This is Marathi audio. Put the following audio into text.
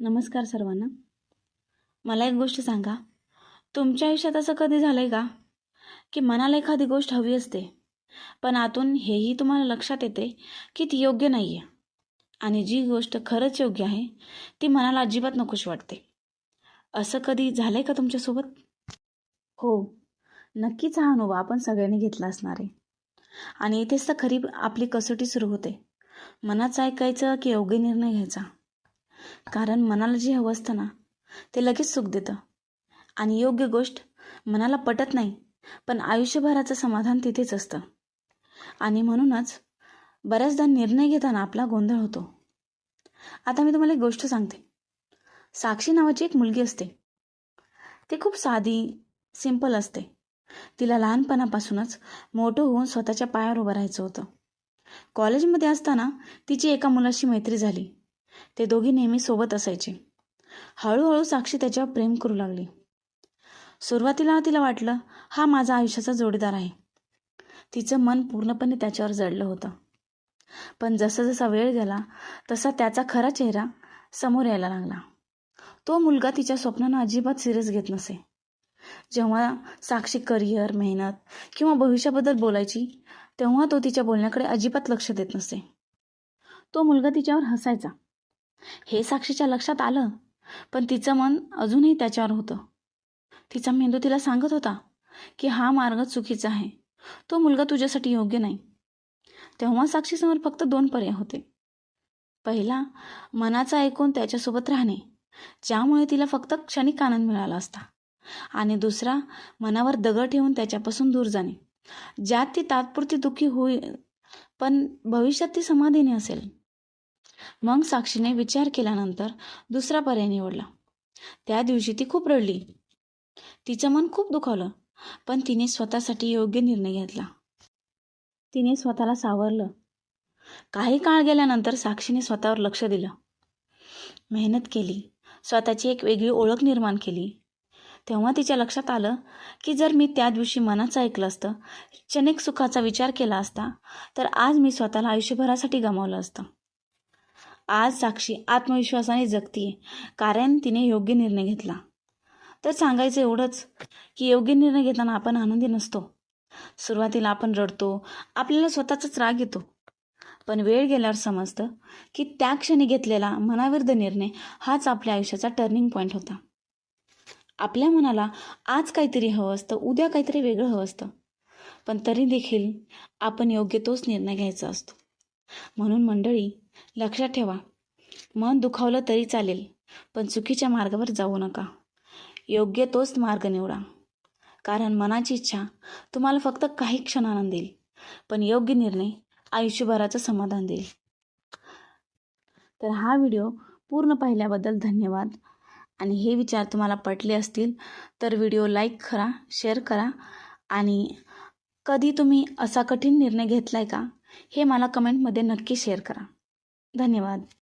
नमस्कार सर्वांना. मला एक गोष्ट सांगा. तुमच्या आयुष्यात असं कधी झालं आहे का? की मनाला एखादी गोष्ट हवी असते पण आतून हेही तुम्हाला लक्षात येते की ती योग्य नाही आहे आणि जी गोष्ट खरंच योग्य आहे ती मनाला अजिबात नकोशी वाटते. असं कधी झालं आहे का तुमच्यासोबत? हो नक्कीच हा अनुभव आपण सगळ्यांनी घेतला असणार आहे. आणि इथेच तर खरी आपली कसोटी सुरू होते. मनाचं ऐकायचं की योग्य निर्णय घ्यायचा. कारण मनाला जे हवं असतं ना ते लगेच सुख देतं. आणि योग्य गोष्ट मनाला पटत नाही पण आयुष्यभराचं समाधान तिथेच असतं. आणि म्हणूनच बऱ्याचदा निर्णय घेताना आपला गोंधळ होतो. आता मी तुम्हाला एक गोष्ट सांगते. साक्षी नावाची एक मुलगी असते. ती खूप साधी सिंपल असते. तिला लहानपणापासूनच मोठं होऊन स्वतःच्या पायावर उभं राहायचं होतं. कॉलेजमध्ये असताना तिची एका मुलाशी मैत्री झाली. ते दोघी नेहमी सोबत असायचे. हळूहळू साक्षी त्याच्यावर प्रेम करू लागली. सुरुवातीला तिला वाटलं हा माझा आयुष्याचा जोडीदार आहे. तिचं मन पूर्णपणे त्याच्यावर जडलं होतं. पण जसा जसा वेळ गेला तसा त्याचा खरा चेहरा समोर यायला लागला. तो मुलगा तिच्या स्वप्नांना अजिबात सिरियस घेत नसे. जेव्हा साक्षी करिअर मेहनत किंवा भविष्याबद्दल बोलायची तेव्हा तो तिच्या बोलण्याकडे अजिबात लक्ष देत नसे. तो मुलगा तिच्यावर हसायचा. हे साक्षीच्या लक्षात आलं. पण तिचं मन अजूनही त्याच्यावर होतं. तिचा मेंदू तिला सांगत होता की हा मार्ग चुकीचा आहे. तो मुलगा तुझ्यासाठी योग्य नाही. तेव्हा साक्षीसमोर फक्त दोन पर्याय होते. पहिला मनाचा ऐकून त्याच्यासोबत राहणे ज्यामुळे तिला फक्त क्षणिक आनंद मिळाला असता. आणि दुसरा मनावर दगड ठेवून त्याच्यापासून दूर जाणे. ज्यात ती तात्पुरती दुःखी होईल पण भविष्यात ती समाधीने असेल. मग साक्षीने विचार केल्यानंतर दुसरा पर्याय निवडला. त्या दिवशी ती खूप रडली. तिचं मन खूप दुखावलं पण तिने स्वतःसाठी योग्य निर्णय घेतला. तिने स्वतःला सावरलं. काही काळ गेल्यानंतर साक्षीने स्वतःवर लक्ष दिलं. मेहनत केली स्वतःची एक वेगळी ओळख निर्माण केली. तेव्हा तिच्या लक्षात आलं की जर मी त्या दिवशी मनाचं ऐकलं असतं क्षणिक सुखाचा विचार केला असता तर आज मी स्वतःला आयुष्यभरासाठी गमावलं असतं. आज साक्षी आत्मविश्वासाने जगतीये कारण तिने योग्य निर्णय घेतला. तर सांगायचं एवढंच की योग्य निर्णय घेताना आपण आनंदी नसतो. सुरुवातीला आपण रडतो आपल्याला स्वतःचाच राग येतो. पण वेळ गेल्यावर समजतं की त्या क्षणी घेतलेला मनाविरुद्ध निर्णय हाच आपल्या आयुष्याचा टर्निंग पॉईंट होता. आपल्या मनाला आज काहीतरी हवं असतं उद्या काहीतरी वेगळं हवं असतं. पण तरी देखील आपण योग्य तोच निर्णय घ्यायचा असतो. म्हणून मंडळी लक्षात ठेवा. मन दुखावलं तरी चालेल पण चुकीच्या मार्गावर जाऊ नका. योग्य तोच मार्ग निवडा. कारण मनाची इच्छा तुम्हाला फक्त काही क्षणानं देईल पण योग्य निर्णय आयुष्यभराचं समाधान देईल. तर हा व्हिडिओ पूर्ण पाहिल्याबद्दल धन्यवाद. आणि हे विचार तुम्हाला पटले असतील तर व्हिडिओ लाईक करा शेअर करा. आणि कधी तुम्ही असा कठीण निर्णय घेतला आहे का? हे मला कमेंटमध्ये नक्की शेअर करा. धन्यवाद.